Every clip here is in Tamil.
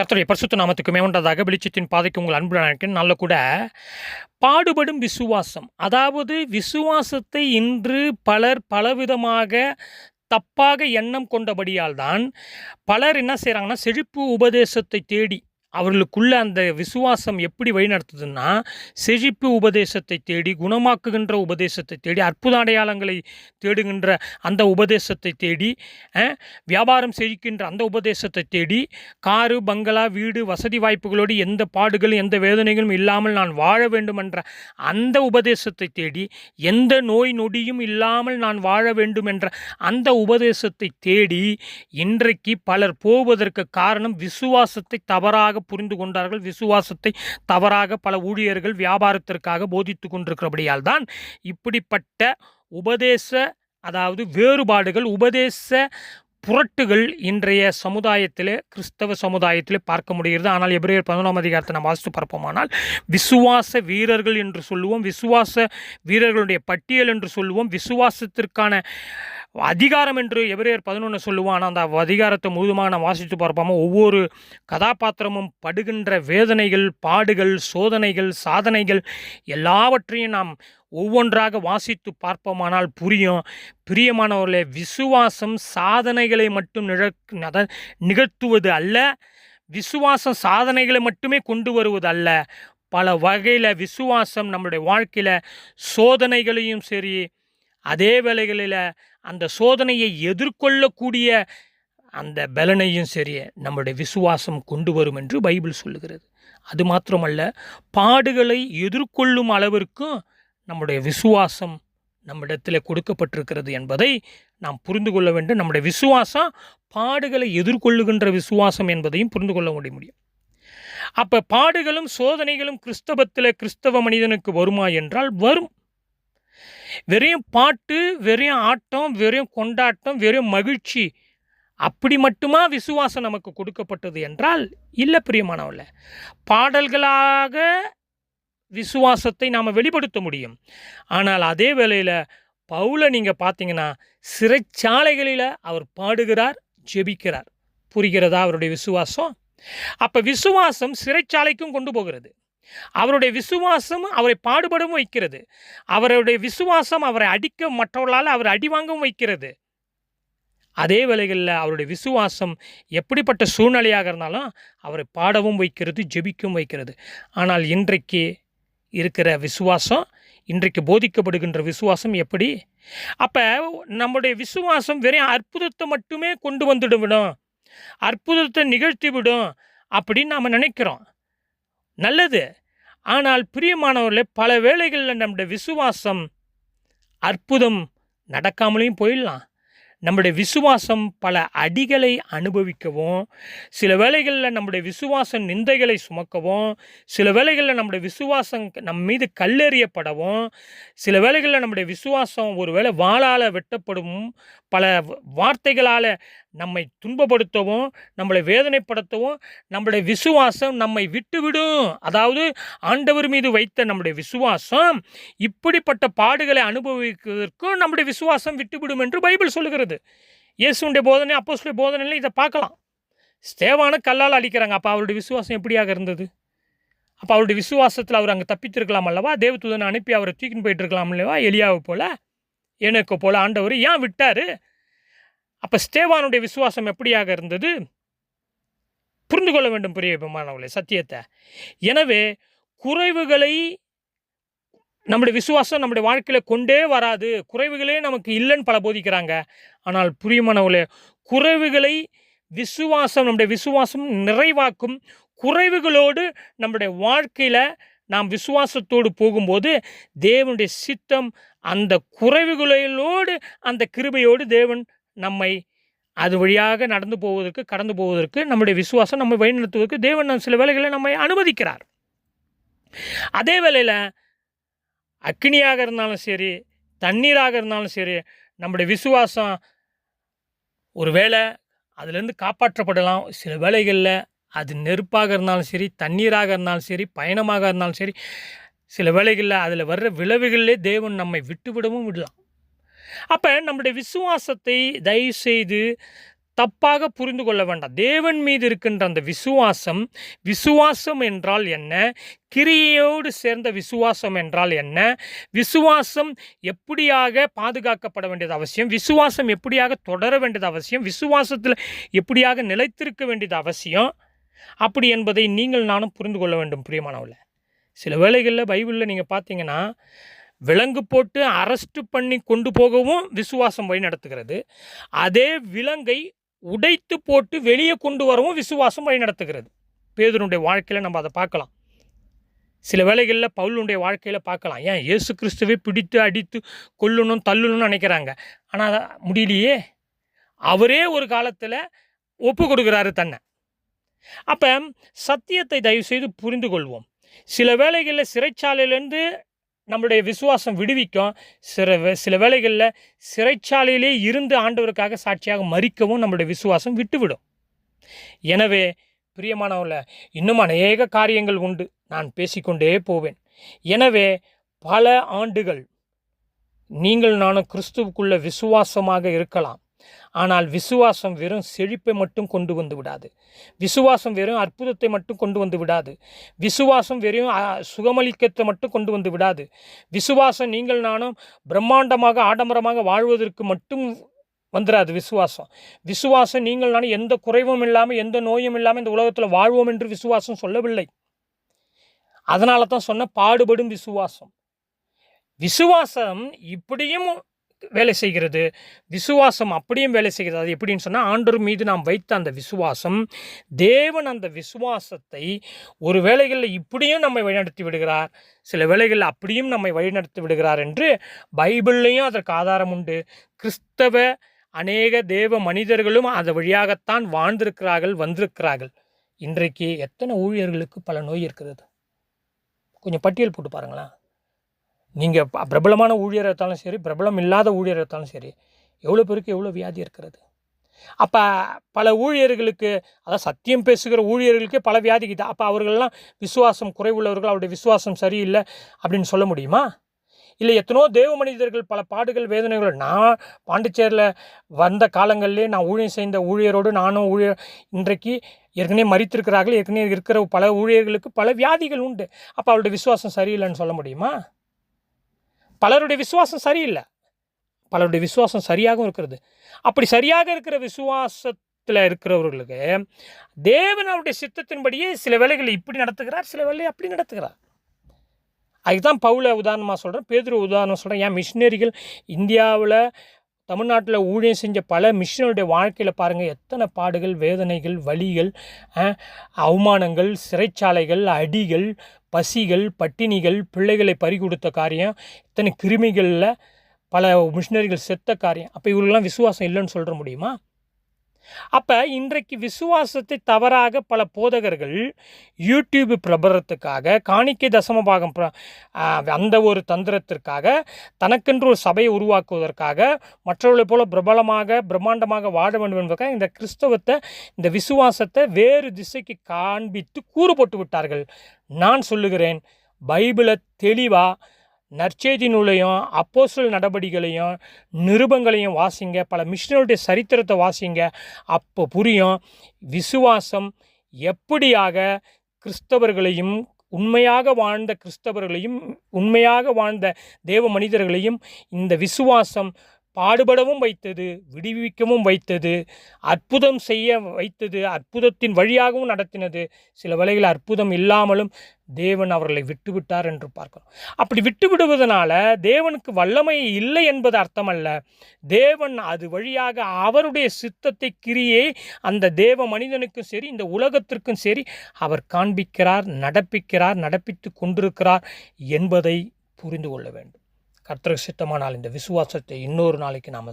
கர்த்தருடைய பரிசுத்த நாமத்துக்கு மேம்பட்டதாக வெளிச்சத்தின் பாதைக்கு உங்கள் அன்பு நினைக்கிறேன் நல்ல கூட. பாடுபடும் விசுவாசம். அதாவது விசுவாசத்தை இன்று பலர் பலவிதமாக தப்பாக எண்ணம் கொண்டபடியால் தான் பலர் என்ன செய்கிறாங்கன்னா செழிப்பு உபதேசத்தை தேடி அவர்களுக்குள்ள அந்த விசுவாசம் எப்படி வழிநடத்துதுன்னா செழிப்பு உபதேசத்தை தேடி குணமாக்குகின்ற உபதேசத்தை தேடி அற்புத அடையாளங்களை தேடுகின்ற அந்த உபதேசத்தை தேடி வியாபாரம் செழிக்கின்ற அந்த உபதேசத்தை தேடி காரு பங்களா வீடு வசதி வாய்ப்புகளோடு எந்த பாடுகளும் எந்த வேதனைகளும் இல்லாமல் நான் வாழ வேண்டும் என்ற அந்த உபதேசத்தை தேடி எந்த நோய் நொடியும் இல்லாமல் நான் வாழ வேண்டும் என்ற அந்த உபதேசத்தை தேடி இன்றைக்கு பலர் போவதற்கு காரணம் விசுவாசத்தை தவறாக புரிந்து கொண்டார்கள். விசுவாசத்தை தவறாக பல ஊழியர்கள் வியாபாரத்திற்காக போதித்து கொண்டிருக்கிறபடியால் தான் இப்படிப்பட்ட உபதேச அதாவது வேறுபாடுகள் உபதேச புரட்டுகள் இன்றைய சமுதாயத்தில் கிறிஸ்தவ சமுதாயத்தில் பார்க்க முடிகிறது. ஆனால் எபிரேயர் பதினொன்றாம் அதிகாரத்தை நாம் வாசித்து பார்ப்போமானால் விசுவாச வீரர்கள் என்று சொல்லுவோம் விசுவாச வீரர்களுடைய பட்டியல் என்று சொல்லுவோம் விசுவாசத்திற்கான அதிகாரம் என்று எபிரேயர் பதினொன்று சொல்லுவான். அந்த அதிகாரத்தை முழுதுமாக நான் வாசித்து பார்ப்போமா? ஒவ்வொரு கதாபாத்திரமும் படுகின்ற வேதனைகள் பாடுகள் சோதனைகள் சாதனைகள் எல்லாவற்றையும் நாம் ஒவ்வொன்றாக வாசித்து பார்ப்போமானால் புரியும். பிரியமானவர்களே விசுவாசம் சாதனைகளை மட்டும் நிழ நிகழ்த்துவது அல்ல. விசுவாசம் சாதனைகளை மட்டுமே கொண்டு வருவது அல்ல. பல வகையில் விசுவாசம் நம்மளுடைய வாழ்க்கையில் சோதனைகளையும் சரி அதே வேளைகளில் அந்த சோதனையை எதிர்கொள்ளக்கூடிய அந்த பலனையும் சரி நம்முடைய விசுவாசம் கொண்டு வரும் என்று பைபிள் சொல்லுகிறது. அது மாத்திரமல்ல பாடுகளை எதிர்கொள்ளும் அளவிற்கும் நம்முடைய விசுவாசம் நம்மிடத்தில் கொடுக்கப்பட்டிருக்கிறது என்பதை நாம் புரிந்து கொள்ள வேண்டும். நம்முடைய விசுவாசம் பாடுகளை எதிர்கொள்ளுகின்ற விசுவாசம் என்பதையும் புரிந்து கொள்ள முடிய முடியும். அப்போ பாடுகளும் சோதனைகளும் கிறிஸ்தவத்தில் கிறிஸ்தவ மனிதனுக்கு வருமா என்றால் வரும். வெறும் பாட்டு வெறும் ஆட்டம் வெறும் கொண்டாட்டம் வெறும் மகிழ்ச்சி. அப்படி மட்டுமா விசுவாசம் நமக்கு கொடுக்கப்பட்டது என்றால் இல்லை பிரியமானவல்ல பாடல்களாக விசுவாசத்தை நாம் வெளிப்படுத்த முடியும். ஆனால் அதே வேளையில் பவுலை நீங்கள் பார்த்தீங்கன்னா சிறைச்சாலைகளில் அவர் பாடுகிறார் ஜெபிக்கிறார். புரிகிறதா அவருடைய விசுவாசம்? அப்போ விசுவாசம் சிறைச்சாலைக்கும் கொண்டு போகிறது. அவருடைய விசுவாசம் அவரை பாடுபடவும் வைக்கிறது. அவருடைய விசுவாசம் அவரை அடிக்க மற்றவர்களால் அவர் அடிவாங்கவும் வைக்கிறது. அதே வேளைகளில் அவருடைய விசுவாசம் எப்படிப்பட்ட சூழ்நிலையாக இருந்தாலும் அவரை பாடவும் வைக்கிறது ஜெபிக்கவும் வைக்கிறது. ஆனால் இன்றைக்கு இருக்கிற விசுவாசம் இன்றைக்கு போதிக்கப்படுகின்ற விசுவாசம் எப்படி? அப்போ நம்முடைய விசுவாசம் வெறும் அற்புதத்தை மட்டுமே கொண்டு வந்துடுவிடும். அற்புதத்தை நிகழ்த்தி விடும் அப்படின்னு நாம் நினைக்கிறோம். நல்லது. ஆனால் பிரியமானவர்களே பல வேளைகளில் நம்முடைய விசுவாசம் அற்புதம் நடக்காமலையும் போயிடலாம். நம்முடைய விசுவாசம் பல அடிகளை அனுபவிக்கவும் சில வேளைகளில் நம்முடைய விசுவாசம் நிந்தைகளை சுமக்கவும் சில வேளைகளில் நம்முடைய விசுவாசம் நம் மீது கல்லெறியப்படவும் சில வேளைகளில் நம்முடைய விசுவாசம் ஒரு வேளை வாளால் வெட்டப்படும் பல வார்த்தைகளால் நம்மை துன்பப்படுத்தவும் நம்மளை வேதனைப்படுத்தவும் நம்மளுடைய விசுவாசம் நம்மை விட்டுவிடும். அதாவது ஆண்டவர் மீது வைத்த நம்முடைய விசுவாசம் இப்படிப்பட்ட பாடுகளை அனுபவிக்கிறதுக்கும் நம்முடைய விசுவாசம் விட்டுவிடும் என்று பைபிள் சொல்லுகிறது. இயேசுடைய போதனை அப்போஸ்தலருடைய போதனையில் இதை பார்க்கலாம். ஸ்தேவான கல்லால் அடிக்கிறாங்க. அப்போ அவருடைய விசுவாசம் எப்படியாக இருந்தது? அப்போ அவருடைய விசுவாசத்தில் அவர் அங்கே தப்பித்திருக்கலாம் அல்லவா? தேவதூதனை அனுப்பி அவரை தூக்கின்னு போயிட்டு இருக்கலாம் அல்லவா? எலியாவை போல் எனக்கு போல் ஆண்டவர் ஏன் விட்டார்? அப்போ ஸ்டேவானுடைய விசுவாசம் எப்படியாக இருந்தது? புரிந்து கொள்ள வேண்டும் பெரிய பெருமானவர்களே சத்தியத்தை. எனவே குறைவுகளை நம்முடைய விசுவாசம் நம்முடைய வாழ்க்கையில் கொண்டே வராது. குறைவுகளே நமக்கு இல்லைன்னு பல போதிக்கிறாங்க. ஆனால் புரியுமானவர்களே குறைவுகளை விசுவாசம் நம்முடைய விசுவாசம் நிறைவாக்கும் குறைவுகளோடு நம்முடைய வாழ்க்கையில் நாம் விசுவாசத்தோடு போகும்போது தேவனுடைய சித்தம் அந்த குறைவுகளோடு அந்த கிருபையோடு தேவன் நம்மை அது வழியாக நடந்து போவதற்கு கடந்து போவதற்கு நம்முடைய விசுவாசம் நம்மை வழிநடத்துவதற்கு தேவன் சில வேலைகளை நம்மை அனுமதிக்கிறார். அதே வேளையில் அக்னியாக இருந்தாலும் சரி தண்ணீராக இருந்தாலும் சரி நம்முடைய விசுவாசம் ஒரு வேளை அதுலேருந்து காப்பாற்றப்படலாம். சில வேளைகளில் அது நெருப்பாக இருந்தாலும் சரி தண்ணீராக இருந்தாலும் சரி பயணமாக இருந்தாலும் சரி சில வேளைகளில் அதில் வர்ற விளைவுகளிலே தேவன் நம்மை விட்டுவிடவும் விடலாம். அப்போ நம்முடைய விசுவாசத்தை தயவு செய்து தப்பாக புரிந்து கொள்ள வேண்டாம். தேவன் மீது இருக்கின்ற அந்த விசுவாசம் விசுவாசம் என்றால் என்ன? கிரியையோடு சேர்ந்த விசுவாசம் என்றால் என்ன? விசுவாசம் எப்படியாக பாதுகாக்கப்பட வேண்டியது அவசியம்? விசுவாசம் எப்படியாக தொடர வேண்டியது அவசியம்? விசுவாசத்தில் எப்படியாக நிலைத்திருக்க வேண்டியது அவசியம்? அப்படி என்பதை நீங்கள் நானும் புரிந்து கொள்ள வேண்டும் பிரியமானவில் சில வேளைகளில் பைபிளில் நீங்கள் பார்த்தீங்கன்னா விலங்கு போட்டு அரெஸ்ட் பண்ணி கொண்டு போகவும் விசுவாசம் வழி நடத்துகிறது அதே விலங்கை உடைத்து போட்டு வெளியே கொண்டு வரவும் விசுவாசம் வழி நடத்துகிறது பேதனுடைய வாழ்க்கையில் நம்ம அதை பார்க்கலாம். சில வேளைகளில் பவுலுடைய வாழ்க்கையில் பார்க்கலாம். ஏன்? இயேசு கிறிஸ்துவை பிடித்து அடித்து கொல்லணும் தள்ளணும்னு நினைக்கிறாங்க. ஆனால் முடியலையே. அவரே ஒரு காலத்தில் ஒப்பு கொடுக்குறாரு தன்னை. அப்போ சத்தியத்தை தயவுசெய்து புரிந்து கொள்வோம் சில வேளைகளில் சிறைச்சாலையிலேருந்து நம்மளுடைய விசுவாசம் விடுவிக்கும். சில சில வேளைகளில் சிறைச்சாலையிலே இருந்து ஆண்டவருக்காக சாட்சியாக மறிக்கவும் நம்மளுடைய விசுவாசம் விட்டுவிடும். எனவே பிரியமானவர்கள இன்னும் அநேக காரியங்கள் உண்டு. நான் பேசிக்கொண்டே போவேன். எனவே பல ஆண்டுகள் நீங்கள் நானும் கிறிஸ்துவுக்குள்ள விசுவாசமாக இருக்கலாம். ஆனால் விசுவாசம் வெறும் செழிப்பை மட்டும் கொண்டு வந்து விடாது. விசுவாசம் வெறும் அற்புதத்தை மட்டும் கொண்டு வந்து விடாது. விசுவாசம் வெறும் சுகமளிக்கத்தை மட்டும் கொண்டு வந்து விடாது. விசுவாசம் நீங்கள் நானும் பிரம்மாண்டமாக ஆடம்பரமாக வாழ்வதற்கு மட்டும் வந்துடாது விசுவாசம். விசுவாசம் நீங்கள் நானும் எந்த குறைவும் இல்லாமல் எந்த நோயும் இல்லாமல் இந்த உலகத்தில் வாழ்வோம் என்று விசுவாசம் சொல்லவில்லை. அதனால தான் சொன்ன பாடுபடும் விசுவாசம். விசுவாசம் இப்படியும் வேலை செய்கிறது. விசுவாசம் அப்படியும் வேலை செய்கிறது. அது எப்படின்னு சொன்னால் ஆண்டர் மீது நாம் வைத்த அந்த விசுவாசம் தேவன் அந்த விசுவாசத்தை ஒரு வேளைகளில் இப்படியும் நம்மை வழிநடத்தி விடுகிறார். சில வேளைகளில் அப்படியும் நம்மை வழிநடத்தி விடுகிறார் என்று பைபிள்லேயும் அதற்கு ஆதாரம் உண்டு. கிறிஸ்தவ அநேக தேவ மனிதர்களும் அது வழியாகத்தான் வாழ்ந்திருக்கிறார்கள் வந்திருக்கிறார்கள். இன்றைக்கு எத்தனை ஊழியர்களுக்கு பல நோய் இருக்கிறது? கொஞ்சம் பட்டியல் போட்டு பாருங்களேன். நீங்கள் பிரபலமான ஊழியர் எடுத்தாலும் சரி பிரபலம் இல்லாத ஊழியர் எடுத்தாலும் சரி எவ்வளோ பேருக்கு எவ்வளோ வியாதி இருக்கிறது? அப்போ பல ஊழியர்களுக்கு அதாவது சத்தியம் பேசுகிற ஊழியர்களுக்கே பல வியாதிக்குது அப்போ அவர்கள்லாம் விசுவாசம் குறைவுள்ளவர்கள் அவருடைய விசுவாசம் சரியில்லை அப்படின்னு சொல்ல முடியுமா? இல்லை எத்தனோ தேவ மனிதர்கள் பல பாடுகள் வேதனைகள். நான் பாண்டிச்சேரியில் வந்த காலங்களிலே நான் ஊழியம் செய்த ஊழியரோடு நானும் ஊழியர் இன்றைக்கு ஏற்கனவே மறித்திருக்கிறார்கள் ஏற்கனவே இருக்கிற பல ஊழியர்களுக்கு பல வியாதிகள் உண்டு. அப்போ அவருடைய விசுவாசம் சரியில்லைன்னு சொல்ல முடியுமா? பலருடைய விசுவாசம் சரியில்லை. பலருடைய விசுவாசம் சரியாகவும் இருக்கிறது. அப்படி சரியாக இருக்கிற விசுவாசத்தில் இருக்கிறவர்களுக்கு தேவன் அவருடைய சித்தத்தின்படியே சில வேலைகளை இப்படி நடத்துகிறார் சில வேலையை அப்படி நடத்துகிறார். அதுக்கு தான் பவுல உதாரணமாக சொல்கிறேன் பேதுரு உதாரணம் சொல்கிறேன் ஏன் மிஷினரிகள் இந்தியாவில் தமிழ்நாட்டில் ஊழியம் செஞ்ச பல மிஷினருடைய வாழ்க்கையில் பாருங்கள் எத்தனை பாடுகள் வேதனைகள் வலிகள் அவமானங்கள் சிறைச்சாலைகள் அடிகள் பசிகள் பட்டினிகள் பிள்ளைகளை பறிகொடுத்த காரியம் இத்தனை கிருமிகளில் பல மிஷினரிகள் செத்த காரியம். அப்போ இவர்களெல்லாம் விசுவாசம் இல்லைன்னு சொல்கிற முடியுமா? அப்போ இன்றைக்கு விசுவாசத்தை தவறாக பல போதகர்கள் யூடியூப் பிரபலத்துக்காக காணிக்கை தசமபாகம் பிர- அந்த ஒரு தந்திரத்திற்காக தனக்கென்று ஒரு சபையை உருவாக்குவதற்காக மற்றவர்களைப் போல பிரபலமாக பிரம்மாண்டமாக வாழ வேண்டும் என்பதற்காக இந்த கிறிஸ்தவத்தை இந்த விசுவாசத்தை வேறு திசைக்கு காண்பித்து கூறுபட்டு விட்டார்கள். நான் சொல்லுகிறேன் பைபிளை தெளிவாக நற்செய்தி நூலையும் அப்போசல் நடபடிகளையும் நிருபங்களையும் வாசிங்க. பல மிஷினருடைய சரித்திரத்தை வாசிங்க. அப்போ புரியும் விசுவாசம் எப்படியாக கிறிஸ்தவர்களையும் உண்மையாக வாழ்ந்த கிறிஸ்தவர்களையும் உண்மையாக வாழ்ந்த தேவ மனிதர்களையும் இந்த விசுவாசம் பாடுபடவும் வைத்தது விடுவிக்கவும் வைத்தது அற்புதம் செய்ய வைத்தது அற்புதத்தின் வழியாகவும் நடத்தினது. சில வேளையில் அற்புதம் இல்லாமலும் தேவன் அவர்களை விட்டுவிட்டார் என்று பார்க்கிறோம். அப்படி விட்டுவிடுவதனால தேவனுக்கு வல்லமை இல்லை என்பது அர்த்தமல்ல. தேவன் அது வழியாக அவருடைய சித்தத்தை கிரியை அந்த தேவ மனிதனுக்கும் சரி இந்த உலகத்திற்கும் சரி அவர் காண்பிக்கிறார் நடப்பிக்கிறார் நடப்பித்து கொண்டிருக்கிறார் என்பதை புரிந்து கொள்ள வேண்டும். கர்த்தருக்கு சித்தமானால் இந்த விசுவாசத்தை இன்னொரு நாளைக்கு நாம்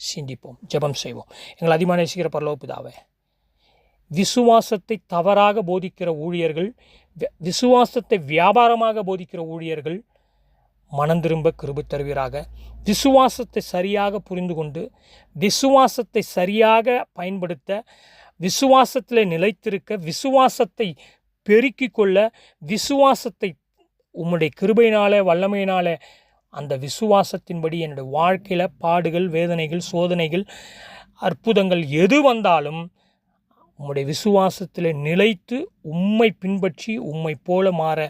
சிந்திப்போம் ஜெபம் செய்வோம். எங்கள் அதிகமாக நேசிக்கிற பரலோபிதாவே விசுவாசத்தை தவறாக போதிக்கிற ஊழியர்கள் விசுவாசத்தை வியாபாரமாக போதிக்கிற ஊழியர்கள் மனம் திரும்ப கிருபை தருவீராக. விசுவாசத்தை சரியாக புரிந்து கொண்டு விசுவாசத்தை சரியாக பயன்படுத்த விசுவாசத்தில் நிலைத்திருக்க விசுவாசத்தை பெருக்கிக் கொள்ள விசுவாசத்தை உம்முடைய கிருபையினால வல்லமையினால அந்த விசுவாசத்தின்படி என்னுடைய வாழ்க்கையில் பாடுகள் வேதனைகள் சோதனைகள் அற்புதங்கள் எது வந்தாலும் உம்முடைய விசுவாசத்தில் நிலைத்து உம்மை பின்பற்றி உம்மை போல மாற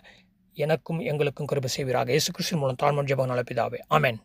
எனக்கும் எங்களுக்கும் கிருபை செய்வீராக. இயேசு கிறிஸ்துவின் மூலம் தான் ஜெபம் நல்ல ஆமேன்.